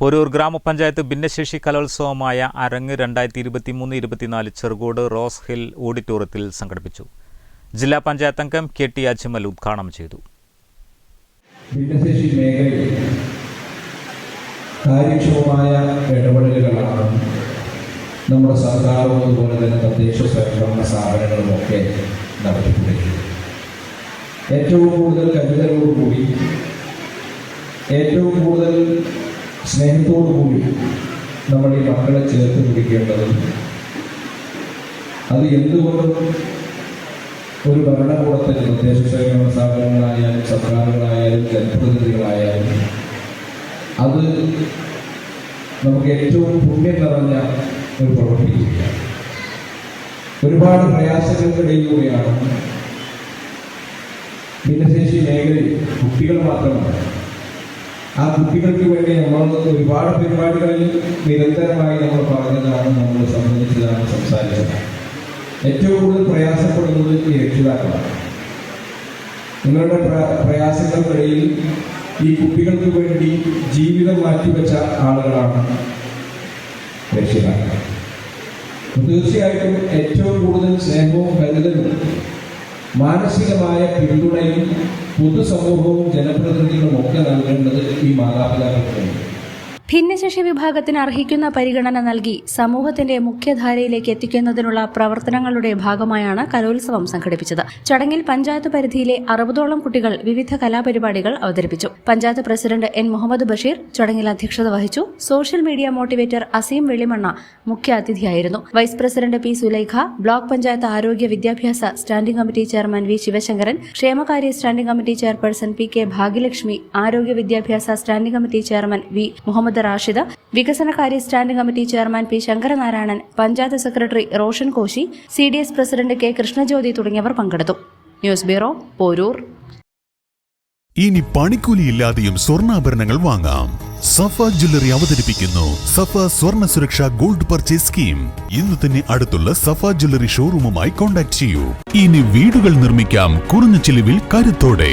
Poroor ഗ്രാമപഞ്ചായത്ത് ഭിന്നശേഷി കലോത്സവമായ അരങ്ങ് രണ്ടായിരത്തി ഇരുപത്തി മൂന്ന് ഇരുപത്തിനാല് ചെറുകോട് റോസ് ഹിൽ ഓഡിറ്റോറിയത്തിൽ സംഘടിപ്പിച്ചു. ജില്ലാ പഞ്ചായത്ത് അംഗം കെ ടി അജ്മൽ ഉദ്ഘാടനം ചെയ്തു. ഭിന്നശേഷി മേഖലയിൽ കാര്യക്ഷമമായ ഇടപെടലുകളാണ് നമ്മുടെ സർക്കാരും അതുപോലെ തന്നെ തദ്ദേശ സ്വയംഭരണ സ്ഥാപനങ്ങളും ഒക്കെ നടത്തിക്കൊണ്ടിരിക്കുന്നത്. ഏറ്റവും കൂടുതൽ കരുതലോടുകൂടി ഏറ്റവും കൂടുതൽ സ്നേഹത്തോടു കൂടി നമ്മൾ ഈ മക്കളെ ചേർത്ത് പിടിക്കേണ്ടത്. അത് എന്തുകൊണ്ടും ഒരു ഭരണകൂടത്തിൽ പ്രത്യേക സ്വയംഭരണ സ്ഥാപനങ്ങളായാലും സർക്കാരുകളായാലും ജനപ്രതിനിധികളായാലും. അത് നമുക്ക് ഏറ്റവും പുണ്യം നിറഞ്ഞ ഒരു പ്രവൃത്തി ഒരുപാട് പ്രയാസങ്ങൾക്കിടയിലൂടെയാണ് ഭിന്നശേഷി മേഖലയിൽ കുട്ടികൾ മാത്രമല്ല ആ കുട്ടികൾക്ക് വേണ്ടി നമ്മൾ ഒരുപാട് പരിപാടികളിൽ നിരന്തരമായി നമ്മൾ പറഞ്ഞതാണ് നമ്മൾ സംബന്ധിച്ചതാണ് സംസാരിച്ചത്. ഏറ്റവും കൂടുതൽ പ്രയാസപ്പെടുന്നത് ഈ രക്ഷിതാക്കളാണ്. നിങ്ങളുടെ പ്ര- പ്രയാസങ്ങൾക്കിടയിൽ ഈ കുട്ടികൾക്ക് വേണ്ടി ജീവിതം മാറ്റിവെച്ച ആളുകളാണ് രക്ഷിതാക്കൾ. തീർച്ചയായിട്ടും ഏറ്റവും കൂടുതൽ സ്നേഹവും കരുതലും മാനസികമായ പിന്തുണയും പൊതുസമൂഹവും ജനപ്രതിനിധികളും ഒക്കെ നൽകേണ്ടത് ഈ മാതാപിതാക്കൾക്കുണ്ട് ഭിന്നശേഷി വിഭാഗത്തിന് അർഹിക്കുന്ന പരിഗണന നൽകി സമൂഹത്തിന്റെ മുഖ്യധാരയിലേക്ക് എത്തിക്കുന്നതിനുള്ള പ്രവർത്തനങ്ങളുടെ ഭാഗമായാണ് കലോത്സവം സംഘടിപ്പിച്ചത്. ചടങ്ങിൽ പഞ്ചായത്ത് പരിധിയിലെ അറുപതോളം കുട്ടികൾ വിവിധ കലാപരിപാടികൾ അവതരിപ്പിച്ചു. Panchayat president N. Muhammad Basheer ചടങ്ങിൽ അധ്യക്ഷത വഹിച്ചു. Social media motivator Azeem Vellimanna മുഖ്യ അതിഥിയായിരുന്നു. Vice president P. Sulaikha block panchayat ആരോഗ്യ വിദ്യാഭ്യാസ standing committee chairman V. Sivasankaran ക്ഷേമകാര്യ standing committee chairperson P. K. Bhagyalakshmi ആരോഗ്യ വിദ്യാഭ്യാസ standing committee chairman V. Muhammad Rashid വികസനകാര്യ standing committee chairman P Sankaranarayanan panchayat secretary Roshan Koshy C D S president K Krishnajyothi തുടങ്ങിയവർ പങ്കെടുത്തു. News bureau Poroor. ഇനി പണിക്കൂലിയില്ലാതെയും സ്വർണാഭരണങ്ങൾ വാങ്ങാം. സഫ jewellery അവതരിപ്പിക്കുന്നു. സഫ സ്വർണ സുരക്ഷ ഗോൾഡ് പർച്ചേസ് സ്കീം. ഇന്ന് തന്നെ അടുത്തുള്ള സഫ ജ്വല്ലറി ഷോറൂമുമായി കോൺടാക്ട് ചെയ്യൂ. ഇനി വീടുകൾ നിർമ്മിക്കാം. കുറഞ്ഞ ചിലവിൽ കരുത്തോടെ.